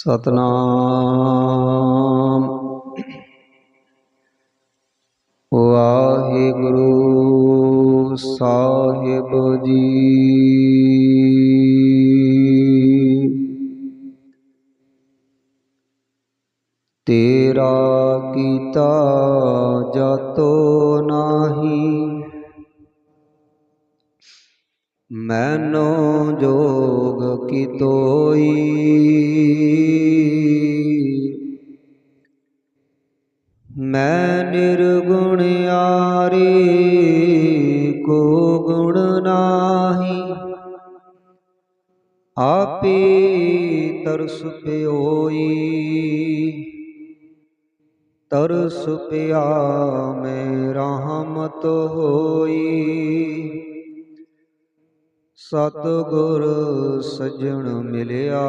ਸਤਨਾਮ। ਵਾਹਿਗੁਰੂ ਸਾਹਿਬ ਜੀ। ਤੇਰਾ ਕੀਤਾ ਜਾਤੋ ਨਾਹੀ ਮੈਨੋ ਜੋਗ ਕੀ ਤੋਈ। ਮੈਂ ਨਿਰਗੁਣ ਆਰੇ ਕੋ ਗੁਣ ਨਾਹੀ। ਆਪੇ ਤਰਸ ਪਿਓਈ। ਤਰਸ ਪਿਆ ਮੈਂ ਰਹਿਮਤ ਹੋਈ। ਸਤਿਗੁਰ ਸਜਣ ਮਿਲਿਆ।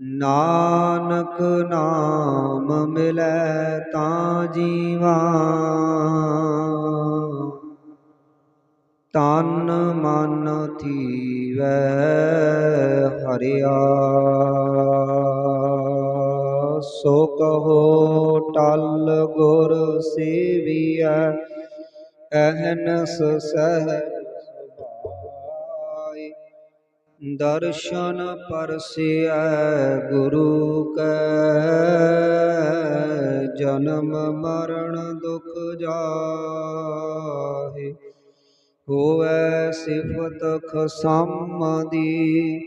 ਨਾਨਕ ਨਾਮ ਮਿਲੈ ਤਾਂ ਜੀਵਾ। ਤਨ ਮਨ ਥੀਵੈ ਹਰਿਆ। ਸੋ ਕਹੋ ਟਲ ਗੁਰ ਸੇਵੀਐ। ਅਹਨਸ ਸਹਿ ਦਰਸ਼ਨ ਪਰਸਿਐ ਗੁਰੂ ਕੈ। ਜਨਮ ਮਰਨ ਦੁਖ ਜਾਹੇ, ਹੋਵੈ ਸਿਫਤ ਖਸਮ ਦੀ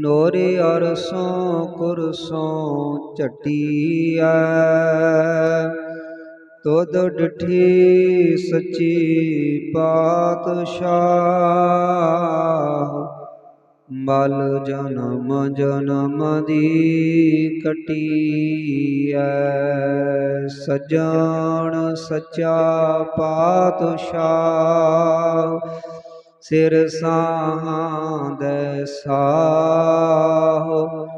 ਨੋਰੇ ਅਰਸੋਂ ਕੁਰਸੋਂ ਝਟੀਐ। ਤੁਧ ਡਿਠੀ ਸੱਚੀ ਪਾਤਸ਼ਾਹ। ਮਲ ਜਨਮ ਜਨਮ ਦੀ ਕਟੀਐ, ਸਜਣ ਸੱਚਾ ਪਾਤਸ਼ਾਹ। ਸਿਰ ਸਾਹਾਂ ਸਾਹ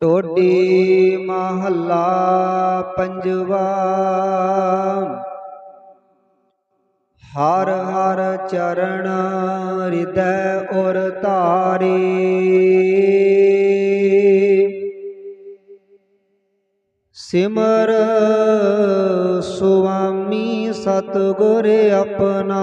ਟੋਡੀ ਮਹੱਲਾ ਪੰਜਵਾ। ਹਰ ਹਰ ਚਰਨ ਹਿਰਦੈ ਔਰ ਧਾਰੇ। ਸਿਮਰ ਸੁਆਮੀ ਸਤਿਗੁਰ ਆਪਣਾ।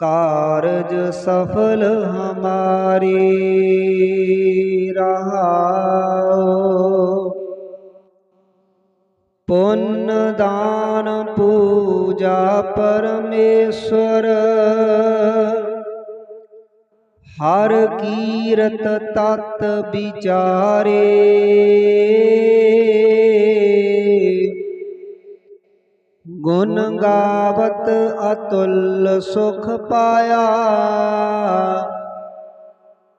ਕਾਰਜ ਸਫਲ ਹਮਾਰੀ। ਰਹਾਓ। ਪੁੰਨ ਦਾਨ ਪੂਜਾ ਪਰਮੇਸ਼ਵਰ। ਹਰ ਕੀਰਤ ਤਤ ਵਿਚਾਰੇ। ਗੁਣ ਗਾਵਤ ਅਤੁਲ ਸੁਖ ਪਾਇਆ।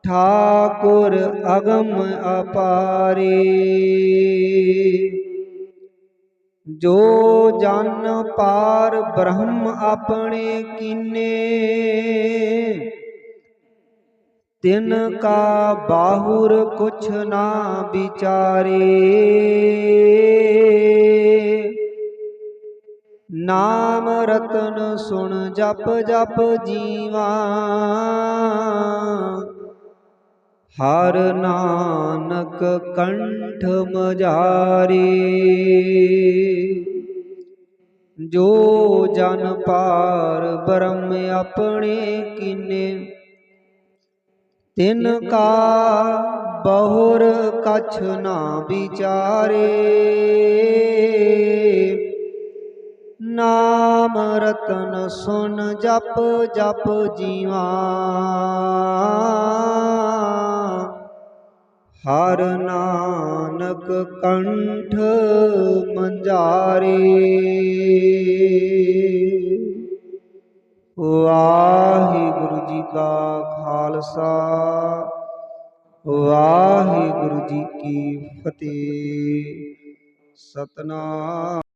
ਠਾਕੁਰ ਅਗਮ ਅਪਾਰੀ। ਜੋ ਜਨ ਪਾਰ ਬ੍ਰਹਮ ਆਪਣੇ ਕੀਨੇ, ਤਿਨ ਕਾ ਬਾਹੁਰ ਕੁਛ ਨਾ ਵਿਚਾਰੇ। ਨਾਮ ਰਤਨ ਸੁਣ ਜਪ ਜਪ ਜੀਵਾ। ਹਰ ਨਾਨਕ ਕੰਠ ਮਜਾਰੀ। ਜੋ ਜਨ ਪਾਰ ਬ੍ਰਹਮ ਆਪਣੇ ਕੀਨੇ, ਤਿਨ ਕਾ ਬਹੁਰ ਕਛ ਨਾ ਵਿਚਾਰੇ। ਨਾਮ ਰਤਨ ਸੁਨ ਜਪ ਜਪ ਜੀਵਾ। ਹਰ ਨਾਨਕ ਕੰਠ ਮੰਜਾਰੇ। ਵਾਹਿਗੁਰੂ ਜੀ ਕਾ ਖਾਲਸਾ ਵਾਹਿਗੁਰੂ ਜੀ ਕੀ ਫਤਿਹ। ਸਤਨਾਮ।